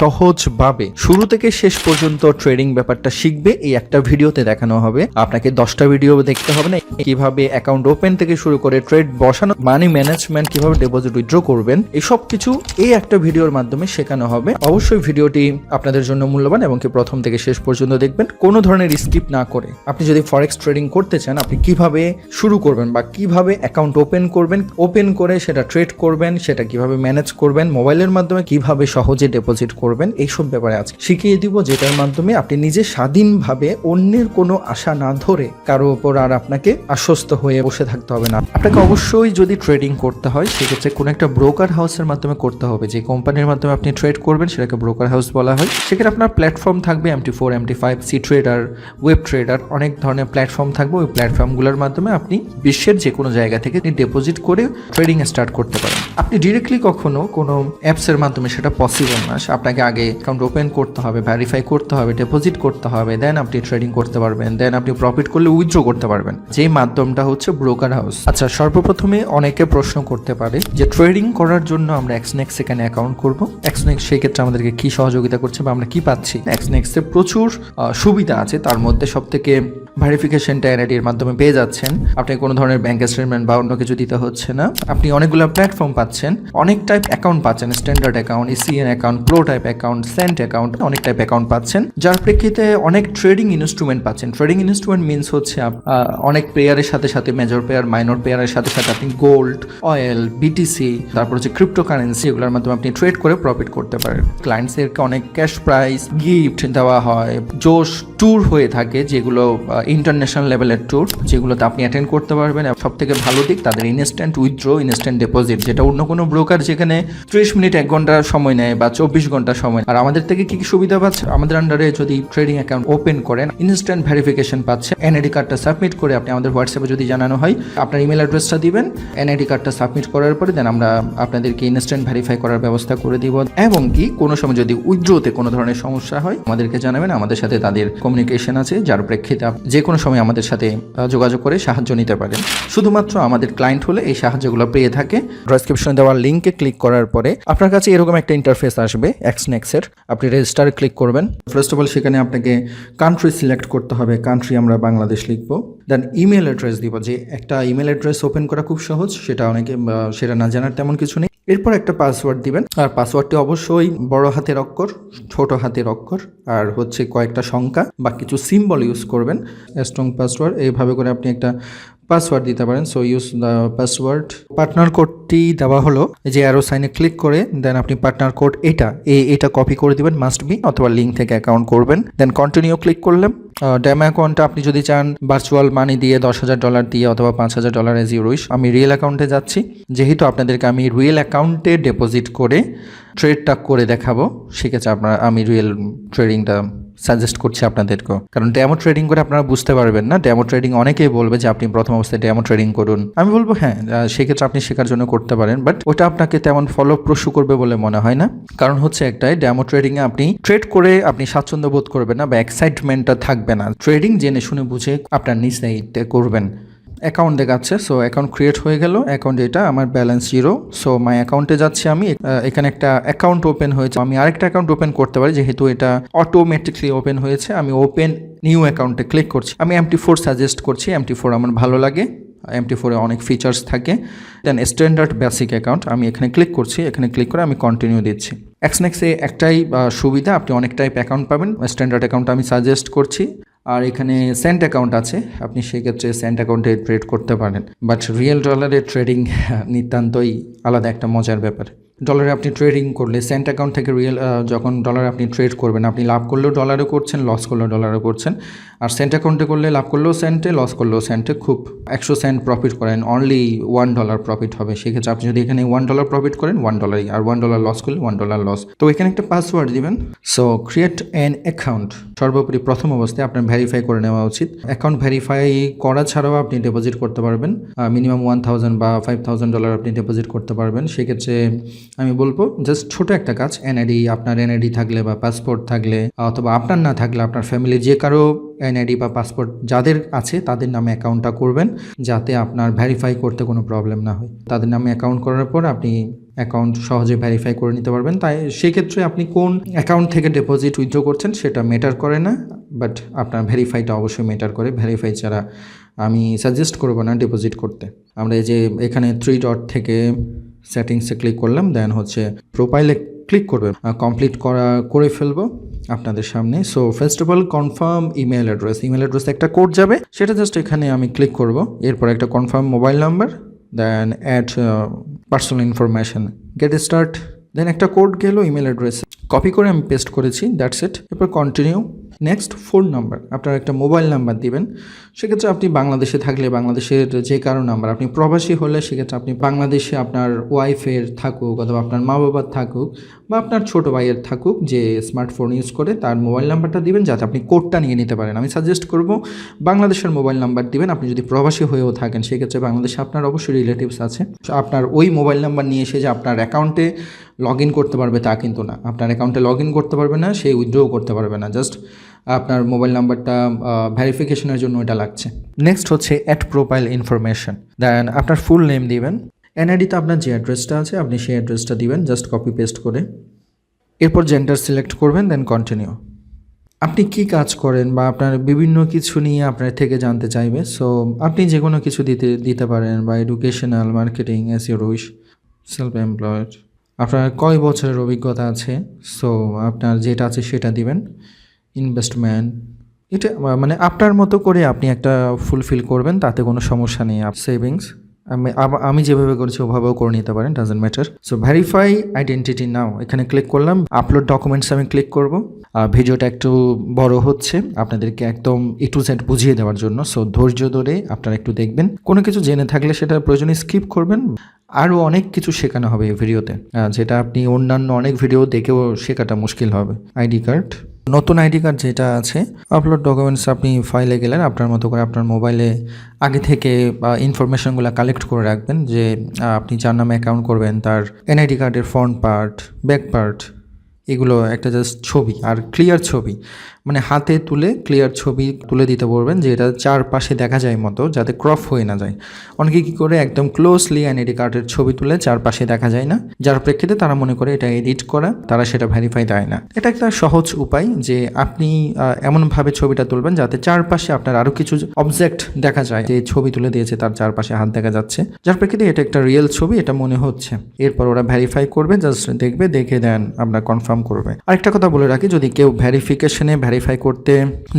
সহজভাবে শুরু থেকে শেষ পর্যন্ত ট্রেডিং ব্যাপারটা শিখবে, এই একটা ভিডিওতে দেখানো হবে। আপনাকে দশটা ভিডিও দেখতে হবে না, কীভাবে অ্যাকাউন্ট ওপেন থেকে শুরু করে ট্রেড বসানো মানি ম্যানেজমেন্ট কীভাবে ডিপোজিট উইথড্র করবেন, এই সব কিছু এই একটা ভিডিওর মাধ্যমে শেখানো হবে। অবশ্যই ভিডিওটি আপনাদের জন্য মূল্যবান এবং কি প্রথম থেকে শেষ পর্যন্ত দেখবেন, কোনো ধরনের স্কিপ না করে। আপনি যদি ফরেক্স ট্রেডিং করতে চান, আপনি কীভাবে শুরু করবেন বা কীভাবে অ্যাকাউন্ট ওপেন করবেন ওপেন করে সেটা ট্রেড করবেন, সেটা কীভাবে ম্যানেজ করবেন মোবাইলের মাধ্যমে কীভাবে সহজে ডিপোজিট করবেন এইসব ব্যাপারে আজকে। শিখিয়ে দিব যেটার মাধ্যমে আপনি নিজে স্বাধীনভাবে অন্যের কোনো আশা না ধরে কারও ওপর আর আপনাকে আশ্বস্ত হয়ে বসে থাকতে হবে না। আপনাকে অবশ্যই যদি ট্রেডিং করতে হয়, সেক্ষেত্রে কোনো একটা ব্রোকার হাউসের মাধ্যমে করতে হবে। যে কোম্পানির মাধ্যমে আপনি ট্রেড করবেন, সেটাকে ব্রোকার হাউস বলা হয়। সেক্ষেত্রে আপনার প্ল্যাটফর্ম থাকবে MT four MT five C trader web trader অনেক ধরনের প্ল্যাটফর্ম থাকবে। ওই প্ল্যাটফর্মগুলোর মাধ্যমে আপনি বিশ্বের যে কোনো জায়গা থেকে ডিপোজিট করে ট্রেডিং স্টার্ট করতে পারেন। আপনি ডিরেক্টলি কখনো কোনো অ্যাপসের মাধ্যমে সেটা পসিবল না। আপনাকে আগে অ্যাকাউন্ট ওপেন করতে হবে ভ্যারিফাই করতে হবে ডিপোজিট করতে হবে দেন আপনি ট্রেডিং করতে পারবেন দেন আপনি প্রফিট করলে উইথড্র করতে পারবেন। যে মাধ্যমটা হচ্ছে ব্রোকার হাউস আচ্ছা সর্বপ্রথমে অনেকে প্রশ্ন করতে পারে যে ট্রেডিং করার জন্য আমরা এক্সনেক্স এখানে অ্যাকাউন্ট করব। এক্সনেক্স সেই ক্ষেত্রে আমাদেরকে কি সহযোগিতা করছে বা আমরা কি পাচ্ছি? এক্সনেক্সে প্রচুর সুবিধা আছে। তার মধ্যে সব থেকে ভেরিফিকেশনটা এনআইডির মাধ্যমে পেয়ে যাচ্ছেন। আপনি কোনো ধরনের ব্যাংক স্টেটমেন্ট বা অন্য কিছু দিতে হচ্ছে না। আপনি অনেকগুলো প্ল্যাটফর্ম পাচ্ছেন। অনেক টাইপ অ্যাকাউন্ট পাচ্ছেন। Standard account ECN account pro type account cent account অনেক টাইপ অ্যাকাউন্ট পাচ্ছেন। যার প্রেক্ষিতে অনেক ট্রেডিং ইনস্ট্রুমেন্ট পাচ্ছেন। ট্রেডিং ইনস্ট্রুমেন্ট মিনস হচ্ছে অনেক প্লেয়ারের সাথে সাথে মেজর প্লেয়ার মাইনর প্লেয়ারের সাথে সাথে আপনি গোল্ড অয়েল বিটিসি তারপর হচ্ছে ক্রিপ্টো কারেন্সি এগুলোর মাধ্যমে আপনি ট্রেড করে প্রফিট করতে পারেন। ক্লায়েন্টসদেরকে অনেক ক্যাশ প্রাইস গিফট দেওয়া হয়, জোশ ট্যুর হয়ে থাকে, যেগুলো ইন্টারন্যাশনাল লেভেলের ট্যুর যেগুলোতে আপনি অ্যাটেন্ড করতে পারবেন। সব থেকে ভালো দিক, তাদের ইনস্ট্যান্ট উইথড্রো ইনস্ট্যান্ট ডিপোজিট যেটা অন্য কোনো ব্রোকার যেখানে ত্রিশ মিনিট, এক ঘণ্টা সময় নেয় বা চব্বিশ ঘণ্টা সময়। আর আমাদের থেকে কি কি সুবিধা পাচ্ছে? আমাদের আন্ডারে যদি ট্রেডিং অ্যাকাউন্ট ওপেন করেন ইনস্ট্যান্ট ভেরিফিকেশন পাচ্ছে। এনআইডি কার্ডটা সাবমিট করে আপনি আমাদের হোয়াটসঅ্যাপে যদি জানানো হয়, আপনার ইমেল অ্যাড্রেসটা দিবেন। এনআইডি কার্ডটা সাবমিট করার পরে দেন আমরা আপনাদেরকে ইনস্ট্যান্ট ভেরিফাই করার ব্যবস্থা করে দিব। এবং কি, কোনো সময় যদি উইথড্রোতে কোনো ধরনের সমস্যা হয়, আমাদেরকে জানাবেন। আমাদের সাথে তাদের কমিউনিকেশন আছে, যার প্রেক্ষিতে যে কোনো সময় আমাদের সাথে যোগাযোগ করে সাহায্য নিতে পারেন। শুধুমাত্র আমাদের ক্লায়েন্ট হলে এই সাহায্যগুলো পেয়ে থাকে। ডেসক্রিপশনে দেওয়া লিঙ্কে ক্লিক করার পরে আপনার কাছে এরকম একটা ইন্টারফেস আসবে এক্সনেক্সের আপনি রেজিস্টার ক্লিক করবেন। ফার্স্ট অফ অল সেখানে আপনাকে কান্ট্রি সিলেক্ট করতে হবে। কান্ট্রি আমরা বাংলাদেশ লিখব। দেন ইমেল অ্যাড্রেস দিব। যে একটা ইমেল অ্যাড্রেস ওপেন করা খুব সহজ, সেটা অনেকে সেটা না জানার তেমন কিছু নেই। এরপর একটা পাসওয়ার্ড দিবেন। আর পাসওয়ার্ডটি অবশ্যই বড় হাতের অক্ষর, ছোট হাতের অক্ষর, আর হচ্ছে কয়েকটা সংখ্যা বা কিছু সিম্বল ইউজ করবেন। স্ট্রং পাসওয়ার্ড এইভাবে করে আপনি একটা পাসওয়ার্ড দিতে পারেন। So use the password partner কোডটি দেওয়া হলো। যে অ্যারো সাইনে ক্লিক করে দেন আপনি পার্টনার কোড এটা এটা কপি করে দিবেন মাস্ট বি অথবা লিঙ্ক থেকে অ্যাকাউন্ট করবেন। দেন কন্টিনিউ ক্লিক করলাম ড্যাম অ্যাকাউন্টটা আপনি যদি চান ভার্চুয়াল মানি দিয়ে দশ হাজার ডলার দিয়ে অথবা পাঁচ হাজার ডলার এজ ইউরোইশ আমি রিয়েল অ্যাকাউন্টে যাচ্ছি। যেহেতু আপনাদেরকে আমি রিয়েল অ্যাকাউন্টে ডিপোজিট করে ট্রেডটা করে দেখাবো, সেক্ষেত্রে আপনার, আমি রিয়েল ট্রেডিংটা সাজেস্ট করছি আপনাদেরকেও। কারণ ডেমো ট্রেডিং করে আপনারা বুঝতে পারবেন না। ডেমো ট্রেডিং অনেকেই বলবে যে আপনি প্রথম অবস্থায় ডেমো ট্রেডিং করুন। আমি বলব হ্যাঁ সেক্ষেত্রে আপনি শেখার জন্য করতে পারেন। বাট ওটা আপনাকে তেমন ফলপ্রসূ করবে বলে মনে হয় না। কারণ হচ্ছে একটাই ড্যামো ট্রেডিংয়ে আপনি ট্রেড করে আপনি স্বাচ্ছন্দ্য বোধ করবেন না বা এক্সাইটমেন্টটা থাকবে না। ট্রেডিং জেনে শুনে বুঝে আপনার নিজ দায়িত্বে করবেন। অ্যাকাউন্ট দেখাচ্ছে সো অ্যাকাউন্ট ক্রিয়েট হয়ে গেল। অ্যাকাউন্ট এটা আমার ব্যালেন্স জিরো সো মাই অ্যাকাউন্টে যাচ্ছি আমি। এখানে একটা অ্যাকাউন্ট ওপেন হয়েছে। আমি আরেকটা অ্যাকাউন্ট ওপেন করতে পারি, যেহেতু এটা অটোমেটিকলি ওপেন হয়েছে। আমি ওপেন নিউ অ্যাকাউন্টে ক্লিক করছি। আমি এমটি ফোর সাজেস্ট করছি। এমটি ফোর আমার ভালো লাগে। এমটি ফোরে অনেক ফিচার্স থাকে। দেন স্ট্যান্ডার্ড বেসিক অ্যাকাউন্ট আমি এখানে ক্লিক করছি। এখানে ক্লিক করে আমি কন্টিনিউ দিচ্ছি। এক্সনেক্সে একটাই সুবিধা, আপনি অনেক টাইপ অ্যাকাউন্ট পাবেন। স্ট্যান্ডার্ড অ্যাকাউন্ট আমি সাজেস্ট করছি। আর এখানে সেন্ট অ্যাকাউন্ট আছে, আপনি সেক্ষেত্রে সেন্ট অ্যাকাউন্টে ট্রেড করতে পারেন। বাট রিয়েল ডলারের ট্রেডিং নিতান্তই আলাদা একটা মজার ব্যাপার। ডলারে আপনি ট্রেডিং করলে সেন্ট অ্যাকাউন্ট থেকে রিয়েল যখন ডলারে আপনি ট্রেড করবেন, আপনি লাভ করলেও ডলারে করছেন লস করলেও ডলারে করছেন। আর সেন্ট অ্যাকাউন্টে করলে লাভ করলেও সেন্টে লস করলেও সেন্টে খুব একশো সেন্ট প্রফিট করেন অনলি ওয়ান ডলার প্রফিট হবে। সেক্ষেত্রে আপনি যদি এখানে ওয়ান ডলার প্রফিট করেন ওয়ান ডলারই আর ওয়ান ডলার লস করলে ওয়ান ডলার লস তো এখানে একটা পাসওয়ার্ড দিবেন। সো ক্রিয়েট অ্যান অ্যাকাউন্ট সর্বোপরি প্রথম অবস্থায় আপনার ভেরিফাই করে নেওয়া উচিত। অ্যাকাউন্ট ভেরিফাই করা ছাড়াও আপনি ডিপোজিট করতে পারবেন। মিনিমাম ওয়ান থাউজেন্ড বা ফাইভ থাউজেন্ড ডলার আপনি ডিপোজিট করতে পারবেন। সেক্ষেত্রে আমি বলব জাস্ট ছোট একটা কাজ এনআইডি আপনার এনআইডি থাকলে বা পাসপোর্ট থাকলে, অথবা আপনার না থাকলে, আপনার ফ্যামিলি যে কারও এনআইডি বা পাসপোর্ট যাদের আছে, তাদের নামে অ্যাকাউন্টটা করবেন, যাতে আপনার ভেরিফাই করতে কোনো প্রবলেম না হয়। তাদের নামে অ্যাকাউন্ট করার পর আপনি অ্যাকাউন্ট সহজে ভেরিফাই করে নিতে পারবেন। তাই সেক্ষেত্রে আপনি কোন অ্যাকাউন্ট থেকে ডিপোজিট উইথড্র করছেন, সেটা মেটার করে না বাট আপনার ভেরিফাইটা অবশ্যই মেটার করে। ভেরিফাই ছাড়া আমি সাজেস্ট করব না ডিপোজিট করতে। আমরা এই যে এখানে থ্রি ডট থেকে সেটিংসে ক্লিক করলাম দেন হচ্ছে প্রোফাইলে ক্লিক করবে কমপ্লিট করা, করে ফেলব আপনাদের সামনে। So first of all confirm email address email address একটা কোড যাবে। সেটা জাস্ট এখানে আমি ক্লিক করব। এরপর একটা confirm mobile number then add personal information get start then একটা কোড গেল ইমেল অ্যাড্রেস কপি করে আমি পেস্ট করেছি দ্যাটস ইট এরপর কন্টিনিউ নেক্সট ফোন নাম্বার আপনার একটা মোবাইল নাম্বার দিবেন। সেক্ষেত্রে আপনি বাংলাদেশে থাকলে বাংলাদেশের যে কারও নাম্বার আপনি প্রবাসী হলে সেক্ষেত্রে আপনি বাংলাদেশে আপনার ওয়াইফের থাকুক অথবা আপনার মা বাবার থাকুক বা আপনার ছোট ভাইয়ের থাকুক যে স্মার্টফোন ইউজ করে তার মোবাইল নাম্বারটা দিবেন যাতে আপনি কোডটা নিয়ে নিতে পারেন। আমি সাজেস্ট করব, বাংলাদেশের মোবাইল নাম্বার দিবেন। আপনি যদি প্রবাসী হয়েও থাকেন, সেক্ষেত্রে বাংলাদেশে আপনার অবশ্যই রিলেটিভস আছে। আপনার ওই মোবাইল নাম্বার নিয়ে এসে যে আপনার অ্যাকাউন্টে লগ করতে পারবে তা কিন্তু না। আপনার অ্যাকাউন্টে লগ করতে পারবে না, সেই উইথড্রও করতে পারবে না। জাস্ট আপনার মোবাইল নাম্বারটা ভেরিফিকেশনের জন্য এটা লাগছে। নেক্সট হচ্ছে অ্যাট প্রোফাইল ইনফরমেশন দেন আপনার ফুল নেম দিবেন। এনআইডিতে আপনার যে অ্যাড্রেসটা আছে, আপনি সেই অ্যাড্রেসটা দিবেন। জাস্ট কপি পেস্ট করে। এরপর জেন্ডার সিলেক্ট করবেন দেন কন্টিনিউ আপনি কি কাজ করেন বা আপনার বিভিন্ন কিছু নিয়ে আপনার থেকে জানতে চাইবে সো আপনি যে কোনো কিছু দিতে দিতে পারেন বা educational marketing as your wish self employed আপনার কয় বছরের অভিজ্ঞতা আছে? সো আপনার যেটা আছে সেটা দিবেন। ইনভেস্টমেন্ট এটা মানে আপনার মতো করে আপনি একটা ফুলফিল করবেন, তাতে কোনো সমস্যা নেই। আপ সেভিংস আমি আমি যেভাবে করেছি, ওভাবেও করে নিতে পারেন doesn't matter so verify identity now এখানে ক্লিক করলাম আপলোড ডকুমেন্টস আমি ক্লিক করব। ভিডিওটা একটু বড় হচ্ছে, আপনাদেরকে একদম এ টু বুঝিয়ে দেওয়ার জন্য। সো ধৈর্য ধরে আপনারা একটু দেখবেন। কোনো কিছু জেনে থাকলে সেটা প্রয়োজনে স্কিপ করবেন। আরও অনেক কিছু শেখানো হবে এই ভিডিওতে যেটা আপনি অন্যান্য অনেক ভিডিও দেখেও শেখাটা মুশকিল হবে। ID card. নতুন আইডি কার্ড যেটা আছে আপলোড ডকুমেন্টস আপনি ফাইলে গেলেন, আপনার মতো করে আপনার মোবাইলে আগে থেকে ইনফরমেশনগুলো কালেক্ট করে রাখবেন যে আপনি যার নামে অ্যাকাউন্ট করবেন, তার এনআইডি কার্ডের ফ্রন্ট পার্ট ব্যাক পার্ট এগুলো একটা জাস্ট ছবি আর ক্লিয়ার ছবি। মানে হাতে তুলে ক্লিয়ার ছবি তুলে দিতে বলবেন যে এটা চারপাশে দেখা যায় মতো, যাতে ক্রপ হয়ে না যায়। অনেকে কী করে একদম ক্লোজলি এনআইডি কার্ডের ছবি তুলে চারপাশে দেখা যায় না। যার প্রেক্ষিতে তারা মনে করে এটা এডিট করা, তারা সেটা ভেরিফাই দেয় না। এটা একটা সহজ উপায় যে আপনি এমনভাবে ছবিটা তুলবেন যাতে চারপাশে আপনার আরও কিছু অবজেক্ট দেখা যায়। যে ছবি তুলে দিয়েছে, তার চারপাশে হাত দেখা যাচ্ছে। যার প্রেক্ষিতে এটা একটা রিয়েল ছবি, এটা মনে হচ্ছে। এরপর ওরা ভেরিফাই করবে জাস্ট দেখবে, দেখে দেন, আপনার কনফার্ম করবে। আরেকটা কথা বলে রাখি, যদি কেউ ভেরিফিকেশনে ভেরিফাই করতে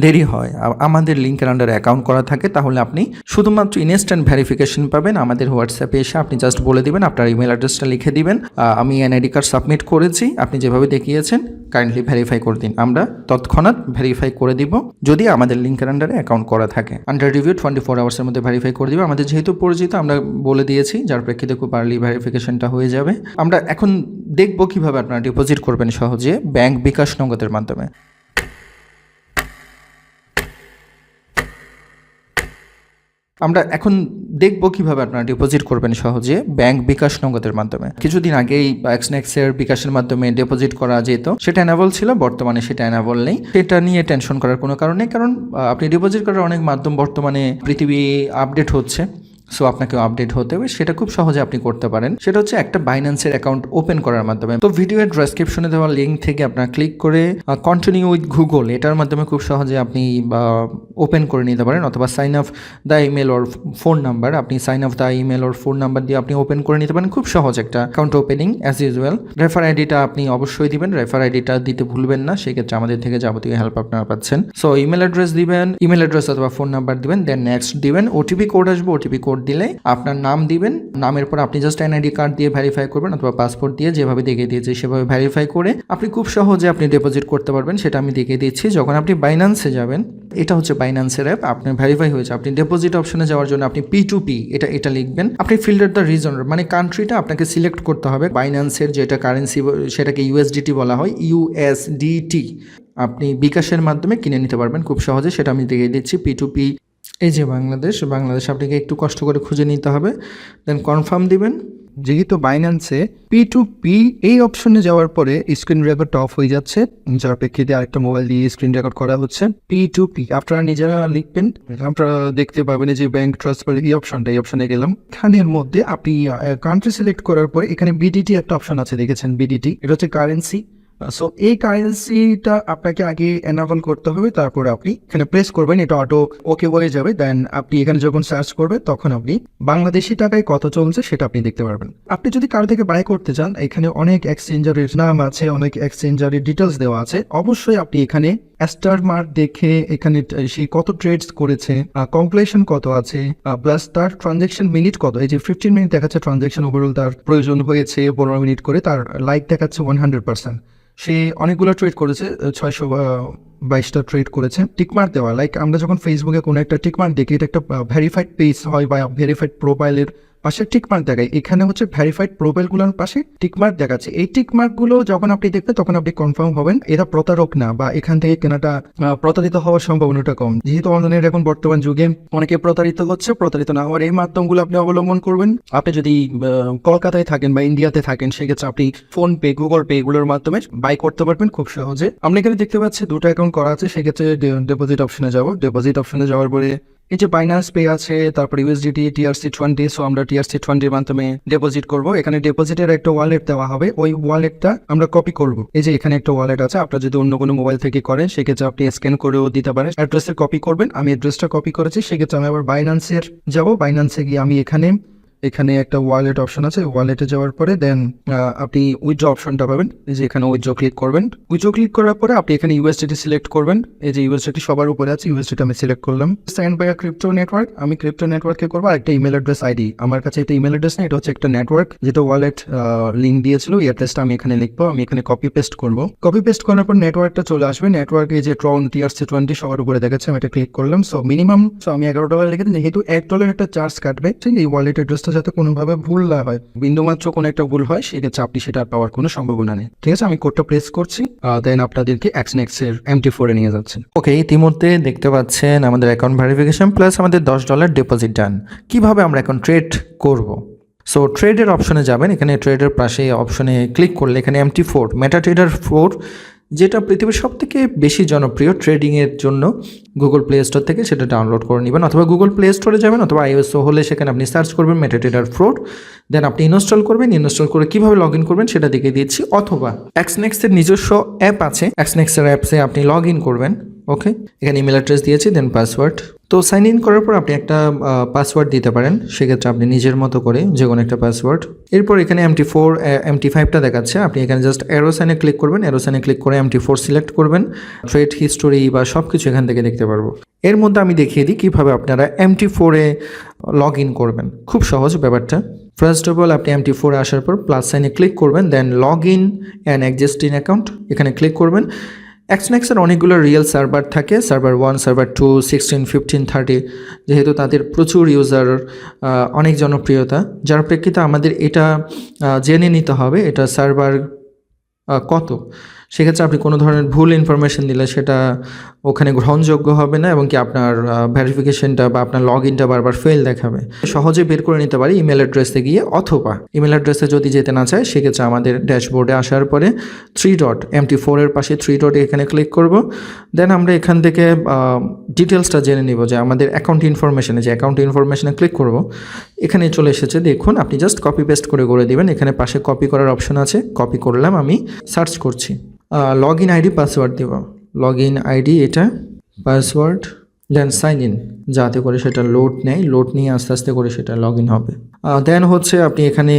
দেরি হয় আমাদের লিঙ্কের আন্ডারে অ্যাকাউন্ট করা থাকে, তাহলে আপনি শুধুমাত্র ইনস্ট্যান্ট ভেরিফিকেশন পাবেন। আমাদের হোয়াটসঅ্যাপে এসে আপনি জাস্ট বলে দিবেন, আপনার ইমেল অ্যাড্রেসটা লিখে দিবেন। আমি এনআইডি কার্ড সাবমিট করেছি, আপনি যেভাবে দেখিয়েছেন কাইন্ডলি ভেরিফাই করে দিন। আমরা তৎক্ষণাৎ ভেরিফাই করে দিব, যদি আমাদের লিঙ্কের আন্ডারে অ্যাকাউন্ট করা থাকে। আন্ডার রিভিউ টোয়েন্টি ফোর আওয়ার্সের মধ্যে ভেরিফাই করে দিব। আমাদের যেহেতু পরিচিত, আমরা বলে দিয়েছি, যার প্রেক্ষিতে খুব আর্লি ভেরিফিকেশনটা হয়ে যাবে। আমরা এখন দেখব কীভাবে আপনারা ডিপোজিট করবেন সহজে ব্যাংক বিকাশ নগদের মাধ্যমে। আমরা এখন দেখব কীভাবে আপনারা ডিপোজিট করবেন সহজে ব্যাংক বিকাশ নগদের মাধ্যমে। কিছুদিন আগেই এক্সনেক্সের বিকাশের মাধ্যমে ডিপোজিট করা যেত। সেটা অ্যানাবল ছিল, বর্তমানে সেটা অ্যানাবল নেই। সেটা নিয়ে টেনশন করার কোনো কারণ নেই, কারণ আপনি ডিপোজিট করার অনেক মাধ্যম বর্তমানে পৃথিবী আপডেট হচ্ছে। সো আপনাকে আপডেট হতে হবে। সেটা খুব সহজে আপনি করতে পারেন। সেটা হচ্ছে একটা বাইন্যান্সের অ্যাকাউন্ট ওপেন করার মাধ্যমে। তো ভিডিওর ডেসক্রিপশনে দেওয়া লিঙ্ক থেকে আপনার ক্লিক করে কন্টিনিউ উইথ গুগল এটার মাধ্যমে খুব সহজে আপনি ওপেন করে নিতে পারেন। অথবা sign up the email or phone number আপনি sign up the email or phone number দিয়ে আপনি ওপেন করে নিতে পারেন। খুব সহজ একটা account opening as usual refer আইডিটা আপনি অবশ্যই দিবেন। রেফার আইডিটা দিতে ভুলবেন না। সেক্ষেত্রে আমাদের থেকে যাবতীয় হেল্প আপনারা পাচ্ছেন। সো ইমেল অ্যাড্রেস দিবেন ইমেল অ্যাড্রেস অথবা ফোন নাম্বার দিবেন দেন নেক্সট দিবেন। ওটিপি কোড আসবে। ওটিপি কোড দিলে আপনার নাম দিবেন, নামের পর আপনি জাস্ট এনআইডি কার্ড দিয়ে ভেরিফাই করবেন অথবা পাসপোর্ট দিয়ে যেভাবে দেখিয়ে দিয়েছে সেভাবে ভেরিফাই করে আপনি খুব সহজে আপনি ডিপোজিট করতে পারবেন, সেটা আমি দেখিয়ে দিচ্ছি। যখন আপনি বাইন্যান্সে যাবেন, এটা হচ্ছে বাইন্যান্সের অ্যাপ আপনার ভেরিফাই হয়েছে আপনি ডিপোজিট অপশনে যাওয়ার জন্য আপনি পি টু পি এটা এটা লিখবেন। আপনি ফিল্টার দ্য রিজন মানে কান্ট্রিটা আপনাকে সিলেক্ট করতে হবে। বাইন্যান্সের যেটা কারেন্সি সেটাকে ইউএসডিটি বলা হয় ইউএসডিটি আপনি বিকাশের মাধ্যমে কিনে নিতে পারবেন, খুব সহজে সেটা আমি দেখিয়ে দিচ্ছি। পি টু পি এই যে বাংলাদেশ বাংলাদেশ আপনাকে একটু কষ্ট করে খুঁজে নিতে হবে। দেন কনফার্ম দিবেন। যেহেতু বাইন্যান্সে পি টু পি এই অপশনে যাওয়ার পরে স্ক্রিন রেকর্ড অফ হয়ে যাচ্ছে। যার প্রেক্ষিতে আরেকটা মোবাইল দিয়ে স্ক্রিন রেকর্ড করা হচ্ছে। পি টু পি আপনারা নিজেরা লিখবেন। আপনারা দেখতে পাবেন যে ব্যাংক ট্রান্সফার এই অপশনটা এই অপশনে গেলাম। এখানের মধ্যে আপনি কান্ট্রি সিলেক্ট করার পরে এখানে বিডিটি একটা অপশন আছে, দেখেছেন বিডিটি এটা হচ্ছে কারেন্সি সো এই কারেন্সিটা আপনাকে আগে এনাবল করতে হবে, তারপরে আপনি এখানে প্রেস করবেন, এটা অটো ওকে হয়ে যাবে। দেন আপনি এখানে যখন সার্চ করবেন, তখন আপনি বাংলাদেশি টাকায় কত চলছে সেটা আপনি দেখতে পারবেন। আপনি যদি কারও থেকে বাই করতে চান, এখানে অনেক এক্সচেঞ্জারের নাম আছে, অনেক এক্সচেঞ্জারের ডিটেলস দেওয়া আছে। অবশ্যই আপনি এখানে স্টার মার্ক দেখে এখানে সে কত ট্রেডস করেছে কমপ্লেশন কত আছে প্লাস তার ট্রানজেকশন মিনিট কত। এই যে ফিফটিন মিনিট দেখাচ্ছে ট্রানজেকশন ওভারঅল তার প্রয়োজন হয়েছে পনেরো মিনিট করে, তার লাইক দেখাচ্ছে ওয়ান হান্ড্রেড পার্সেন্ট সে অনেকগুলো ট্রেড করেছে ছয়শো বাইশটা ট্রেড করেছে। টিকমার্ক দেওয়া লাইক আমরা যখন ফেসবুকে কোনো একটা টিকমার্ক দেখি, এটা একটা ভেরিফাইড পেজ হয় বা ভেরিফাইড প্রোফাইলের পাশে টিকমার্ক দেখায়। এখানে হচ্ছে ভেরিফাইড প্রোফাইলগুলোর পাশে টিকমার্ক দেখাচ্ছে। এই টিকমার্কগুলো যখন আপনি দেখবেন, তখন আপনি কনফার্ম হবেন এরা প্রতারক না বা এখান থেকে কেনাটা প্রতারিত হওয়ার সম্ভাবনাটা কম। যেহেতু অনলাইনের এখন বর্তমান যুগে অনেকে প্রতারিত হচ্ছে, প্রতারিত না হওয়ার এই মাধ্যমগুলো আপনি অবলম্বন করবেন। আপনি যদি কলকাতায় থাকেন বা ইন্ডিয়াতে থাকেন, সেক্ষেত্রে আপনি ফোন পে গুগল পে এগুলোর মাধ্যমে বাই করতে পারবেন খুব সহজে। আমরা এখানে দেখতে পাচ্ছি দুটো অ্যাকাউন্ট করা আছে, সেক্ষেত্রে ডিপোজিট অপশনে যাব। ডিপোজিট অপশনে যাওয়ার পরে এই যে বাইন্যান্স পে আছে, তারপর ইউএসডিটি টিআরসি টোয়েন্টি সো আমরা টিআরসি টোয়েন্টির মাধ্যমে ডিপোজিট করব। এখানে ডিপোজিটের একটা ওয়ালেট দেওয়া হবে। ওই ওয়ালেটটা আমরা কপি করব। এই যে এখানে একটা ওয়ালেট আছে, আপনার যদি অন্য কোনো মোবাইল থেকে করেন, সেক্ষেত্রে আপনি স্ক্যান করেও দিতে পারেন। অ্যাড্রেসের কপি করবেন। আমি অ্যাড্রেসটা কপি করেছি, সেক্ষেত্রে আমি আবার বাইন্যান্সের যাব। বাইনান্সে গিয়ে আমি এখানে এখানে একটা ওয়ালেট অপশন আছে ওয়ালেটে যাওয়ার পরে দেন আপনি উইথড্র অপশনটা পাবেন। এই যে এখানে উইথড্র ক্লিক করবেন। উইথড্র ক্লিক করার পরে আপনি এখানে ইউএসডিটি সিলেক্ট করবেন। এই যে ইউএসডিটি সবার উপরে আছে ইউএসডিটি আমি সিলেক্ট করলাম। সেন্ড বাই ক্রিপ্টো নেটওয়ার্ক আমি ক্রিপ্টো নেটওয়ার্কে করব একটা ইমেল অ্যাড্রেস আইডি আমার কাছে একটা ইমেল অ্যাড্রেস নেই, এটা হচ্ছে একটা নেটওয়ার্ক যেটা ওয়ালেট লিঙ্ক দিয়েছিল। এই অ্যাড্রেসটা আমি এখানে লিখব, আমি এখানে কপি পেস্ট করব। কপি পেস্ট করার পর নেটওয়ার্কটা চলে আসবে। নেটওয়ার্কে যে ট্রন টিআরসি টোয়েন্টি সবার উপরে দেখাচ্ছে, আমি এটা ক্লিক করলাম। সো মিনিমাম সো আমি এগারো ডলার লিখে যেহেতু এক ডলার একটা চার্জ কাটবে ঠিক এই ওয়ালেট অ্যাড্রেসটা যাতে কোনোভাবে ভুল না হয়। বিন্দুমাত্র কোনো একটা ভুল হয়, সেক্ষেত্রে আপনি সেটা পাওয়ার কোনো সম্ভাবনা নেই। ঠিক আছে, আমি কোডটা প্রেস করছি দেন আপনাদেরকে এক্সনেক্স এর এমটি ফোরে নিয়ে যাচ্ছেন। ওকে ইতিমধ্যে দেখতে পাচ্ছেন আমাদের অ্যাকাউন্ট ভেরিফিকেশন প্লাস আমাদের দশ ডলার ডিপোজিট ডান কীভাবে আমরা এখন ট্রেড করব? সো ট্রেডের অপশনে যাবেন, এখানে ট্রেডের পাশে অপশনে ক্লিক করলে এখানে MT four Meta trader four যেটা পৃথিবীর সব থেকে বেশি জনপ্রিয় ট্রেডিংয়ের জন্য গুগল প্লে স্টোর থেকে সেটা ডাউনলোড করে নেবেন অথবা গুগল প্লে স্টোরে যাবেন অথবা আইওএসও হলে সেখানে আপনি সার্চ করবেন মেটাটেডার ফ্রোড ফোর দেন আপনি ইনস্টল করবেন ইনস্টল করে কীভাবে লগ ইন করবেন সেটা দেখে দিচ্ছি, অথবা এক্সনেক্সের নিজস্ব অ্যাপ আছে এক্সনেক্সের অ্যাপসে আপনি লগ ইন করবেন ওকে এখানে ইমেল অ্যাড্রেস দিয়েছি দেন পাসওয়ার্ড তো সাইন ইন করার পর আপনি একটা পাসওয়ার্ড দিতে পারেন। সেক্ষেত্রে আপনি নিজের মতো করে যে কোনো একটা পাসওয়ার্ড এরপর এখানে এমটি ফোর এমটি ফাইভটা দেখাচ্ছে। আপনি এখানে জাস্ট অ্যারোসাইনে ক্লিক করবেন। অ্যারোসাইনে ক্লিক করে এমটি ফোর সিলেক্ট করবেন। ট্রেড হিস্টোরি বা সব কিছু এখান থেকে দেখতে পারব। এর মধ্যে আমি দেখিয়ে দিই কীভাবে আপনারা এমটি ফোরে লগ ইন করবেন। খুব সহজ ব্যাপারটা। ফার্স্ট অফ অল আপনি এমটি ফোরে আসার পর প্লাস সাইনে ক্লিক করবেন। Then log in and existing account এখানে ক্লিক করবেন। এক্সনেক্সের অনেকগুলো রিয়েল সার্ভার থাকে server one server two sixteen fifteen thirty যেহেতু তাদের প্রচুর ইউজার অনেক জনপ্রিয়তা। যার প্রেক্ষিতে আমাদের এটা জেনে নিতে হবে, এটা সার্ভার কত? সেক্ষেত্রে আপনি কোনো ধরনের ভুল ইনফরমেশন দিলে সেটা ওখানে গ্রহণযোগ্য হবে না এবং কি আপনার ভেরিফিকেশনটা বা আপনার লগ ইনটা বারবার ফেল দেখাবে। সহজে বের করে নিতে পারি ইমেল অ্যাড্রেসে গিয়ে অথবা ইমেল অ্যাড্রেসে যদি যেতে না চায়, সেক্ষেত্রে আমাদের ড্যাশবোর্ডে আসার পরে থ্রি ডট এমটি ফোরের পাশে থ্রি ডট এখানে ক্লিক করব। দেন আমরা এখান থেকে ডিটেলসটা জেনে নিব যে আমাদের অ্যাকাউন্ট ইনফরমেশনে যে অ্যাকাউন্ট ইনফরমেশনে ক্লিক করব এখানে চলে এসেছে, দেখুন, আপনি জাস্ট কপি পেস্ট করে করে দেবেন। এখানে পাশে কপি করার অপশন আছে কপি করলাম আমি সার্চ করছি। লগ ইন আইডি পাসওয়ার্ড দেব। লগ ইন আইডি এটা পাসওয়ার্ড দেন সাইন ইন যাতে করে সেটা লোড নেয় লোড নিয়ে আস্তে আস্তে করে সেটা লগ ইন হবে দেন হচ্ছে আপনি এখানে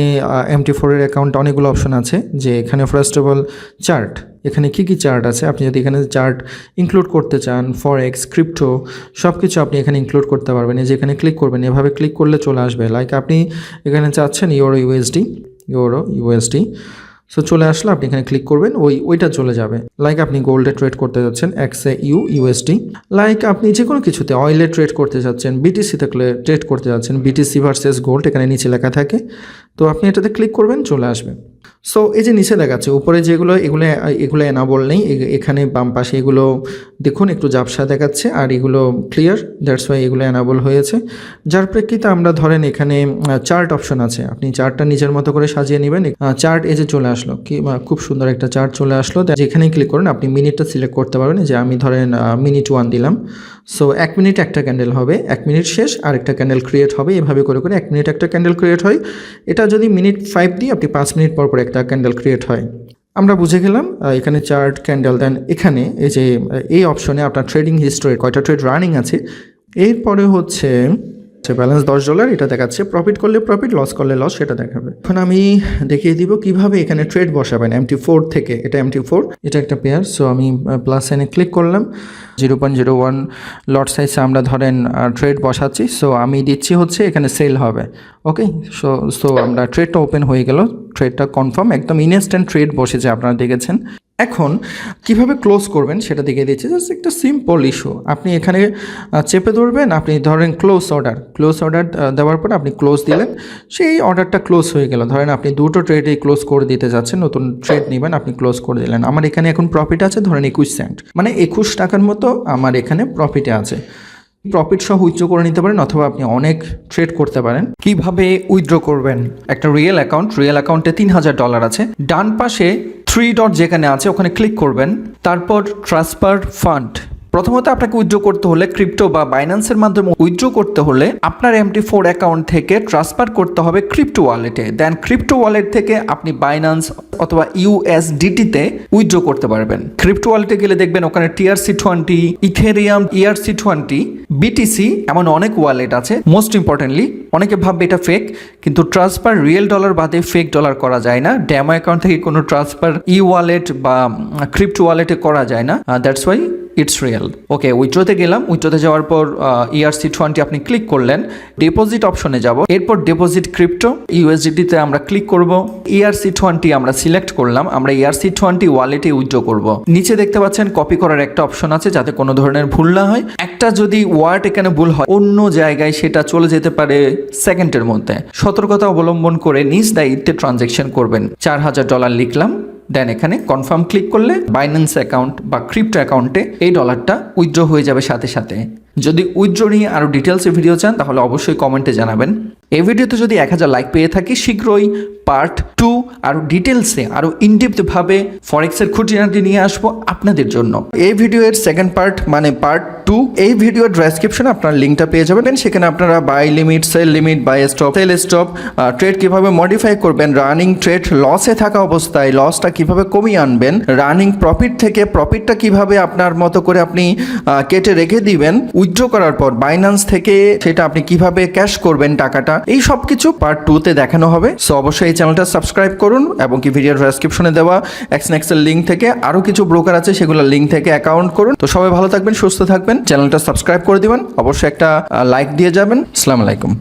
এমটি ফোরের অ্যাকাউন্ট অনেকগুলো অপশন আছে, যে এখানে ফার্স্ট অফ অল চার্ট এখানে কী কী চার্ট আছে? আপনি যদি এখানে চার্ট ইনক্লুড করতে চান ফরেক্স ক্রিপ্টো সব কিছু আপনি এখানে ইনক্লুড করতে পারবেন। এই যে এখানে ক্লিক করবেন, এভাবে ক্লিক করলে চলে আসবে। লাইক আপনি এখানে চাচ্ছেন euro USD euro USD so চলে আসলে আপনি এখানে ক্লিক করবেন, ওই, ওইটা চলে যাবে। লাইক আপনি গোল্ডে ট্রেড করতে যাচ্ছেন এক্সে ইউ ইউএসডি লাইক আপনি যে কোনো কিছুতে অয়েলে ট্রেড করতে যাচ্ছেন বিটিসি থাকলে ট্রেড করতে যাচ্ছেন বিটিসি ভার্সেস গোল্ড এখানে নিচে লেখা থাকে। তো আপনি এটাতে ক্লিক করবেন, চলে আসবে। সো এই যে নিচে দেখাচ্ছে, উপরে যেগুলো, এগুলো এগুলো এনাবল নেই এখানে বাম পাশে এগুলো দেখুন, একটু জাপসা দেখাচ্ছে, আর এগুলো ক্লিয়ার দ্যাটস ওয়াই এগুলো এনাবল হয়েছে। যার প্রেক্ষিতে আমরা ধরেন এখানে চার্ট অপশন আছে, আপনি চার্টটা নিজের মতো করে সাজিয়ে নেবেন চার্ট যে চলে আসলো, কি খুব সুন্দর একটা চার্ট চলে আসলো যেখানেই ক্লিক করুন, আপনি মিনিটটা সিলেক্ট করতে পারবেন যে আমি ধরেন মিনিট ওয়ান দিলাম। সো এক মিনিট একটা ক্যান্ডেল হবে, এক মিনিট শেষ, আর একটা ক্যান্ডেল ক্রিয়েট হবে, এভাবে করে করে এক মিনিট একটা ক্যান্ডেল ক্রিয়েট হয়। এটা যদি মিনিট ফাইভ দিই, আপনি পাঁচ মিনিট পর পর একটা ক্যান্ডেল ক্রিয়েট হয়। আমরা বুঝে গেলাম এখানে চার্ট ক্যান্ডেল দেন এখানে এই যে, এই অপশনে আপনার ট্রেডিং হিস্টোরি কয়টা ট্রেড রানিং আছে। এরপরে হচ্ছে ব্যালেন্স দশ ডলার এটা দেখাচ্ছে প্রফিট করলে প্রফিট লস করলে লস সেটা দেখাবে। এখন আমি দেখিয়ে দিব কীভাবে এখানে ট্রেড বসাবেন এমটি ফোর থেকে, এটা এমটি ফোর এটা একটা পেয়ার সো আমি প্লাস সাইনে ক্লিক করলাম zero point zero one lot সাইজে আমরা ধরেন ট্রেড বসাচ্ছি সো আমি দিচ্ছি হচ্ছে এখানে সেল হবে ওকে সো সো আমরা ট্রেডটা ওপেন হয়ে গেল ট্রেডটা কনফার্ম একদম ইনস্ট্যান্ট ট্রেড বসেছে, আপনারা দেখেছেন। এখন কীভাবে ক্লোজ করবেন সেটা দেখিয়ে দিচ্ছি। জাস্ট একটা সিম্পল ইস্যু আপনি এখানে চেপে ধরবেন, আপনি ধরেন ক্লোজ অর্ডার ক্লোজ অর্ডার দেওয়ার পর আপনি ক্লোজ দিলেন। সেই অর্ডারটা ক্লোজ হয়ে গেল। ধরেন আপনি দুটো ট্রেডেই ক্লোজ করে দিতে যাচ্ছেন, নতুন ট্রেড নেবেন, আপনি ক্লোজ করে দিলেন। আমার এখানে এখন প্রফিট আছে, ধরেন একুশ সেন্ট মানে একুশ টাকার মতো আমার এখানে প্রফিটে আছে। প্রফিট সহ উইথড্র করে নিতে পারেন অথবা আপনি অনেক ট্রেড করতে পারেন। কীভাবে উইথড্র করবেন? একটা রিয়েল অ্যাকাউন্ট রিয়েল অ্যাকাউন্টে তিন হাজার ডলার আছে। ডান পাশে থ্রি ডট যেখানে আছে ওখানে ক্লিক করবেন। তারপর ট্রান্সফার ফান্ড প্রথমত আপনাকে উইথড্র করতে হলে ক্রিপ্টো বা বাইন্যান্সের মাধ্যমে উইথড্র করতে হলে আপনার এমটি ফোর অ্যাকাউন্ট থেকে ট্রান্সফার করতে হবে ক্রিপ্টো ওয়ালেটে। দেন ক্রিপ্টো ওয়ালেট থেকে আপনি বাইন্যান্স অথবা ইউএসডিটিতে উইথড্র করতে পারবেন। ক্রিপ্টো ওয়ালেটে গেলে দেখবেন ওখানে TRC twenty, Ethereum, ERC twenty, BTC এমন অনেক ওয়ালেট আছে। মোস্ট ইম্পর্টেন্টলি, অনেকে ভাববে এটা ফেক কিন্তু ট্রান্সফার রিয়েল ডলার বাদে ফেক ডলার করা যায় না। ড্যামো অ্যাকাউন্ট থেকে কোনো ট্রান্সফার ই ওয়ালেট বা ক্রিপ্টো ওয়ালেটে করা যায় না। That's why it's real okay উইথড্রোতে গেলাম উইথড্রোতে যাওয়ার পর E ইআরসি টোয়েন্টি আপনি ক্লিক করলেন ডিপোজিট অপশনে যাব। এরপর ডিপোজিট ক্রিপ্টো ইউএসডিটিতে আমরা ক্লিক করব। ইআরসি টোয়েন্টি আমরা সিলেক্ট করলাম, আমরা E ইআরসি টোয়েন্টি ওয়ালেটে উইথড্র করব। নিচে দেখতে পাচ্ছেন কপি করার একটা অপশন আছে, যাতে কোনো ধরনের ভুল না হয়। একটা যদি ওয়ার্ড এখানে ভুল হয়, অন্য জায়গায় সেটা চলে যেতে পারে সেকেন্ডের মধ্যে। সতর্কতা অবলম্বন করে নিজ দায়িত্বে ট্রানজেকশন করবেন। চার হাজার ডলার লিখলাম। দেন এখানে কনফার্ম ক্লিক করলে বাইন্যান্স অ্যাকাউন্ট বা ক্রিপ্টো অ্যাকাউন্টে এই ডলারটা উইথড্র হয়ে যাবে সাথে সাথে। যদি উইথড্র নিয়ে আরও ডিটেলসে ভিডিও চান, তাহলে অবশ্যই কমেন্টে জানাবেন। এই ভিডিওতে যদি এক হাজার লাইক পেয়ে থাকি, শীঘ্রই পার্ট টু আরও ডিটেলসে আরও ইনডেপথভাবে ফরেক্সের খুঁটিনাটি নিয়ে আসব আপনাদের জন্য। এই ভিডিওর সেকেন্ড পার্ট মানে পার্ট টু এই ভিডিওর ডেসক্রিপশনে আপনার লিঙ্কটা পেয়ে যাবেন। সেখানে আপনারা buy limit sell limit buy stop sell stop trade কীভাবে মডিফাই করবেন রানিং ট্রেড লসে থাকা অবস্থায় লসটা কীভাবে কমিয়ে আনবেন রানিং প্রফিট থেকে প্রফিটটা কীভাবে আপনার মতো করে আপনি কেটে রেখে দিবেন, উইথড্র করার পর বাইন্যান্স থেকে সেটা আপনি কীভাবে ক্যাশ করবেন টাকাটা এই সব কিছু পার্ট টু তে দেখানো হবে। সো অবশ্যই এই চ্যানেলটা সাবস্ক্রাইব করুন এবং কি ভিডিওর ডেসক্রিপশনে দেওয়া এক্সনেক্সের লিঙ্ক থেকে আরও কিছু ব্রোকার আছে, সেগুলোর লিঙ্ক থেকে অ্যাকাউন্ট করুন। তো সবাই ভালো থাকবেন, সুস্থ থাকবেন। চ্যানেলটা সাবস্ক্রাইব করে দিবেন। অবশ্যই একটা লাইক দিয়ে যাবেন। আসসালামু আলাইকুম।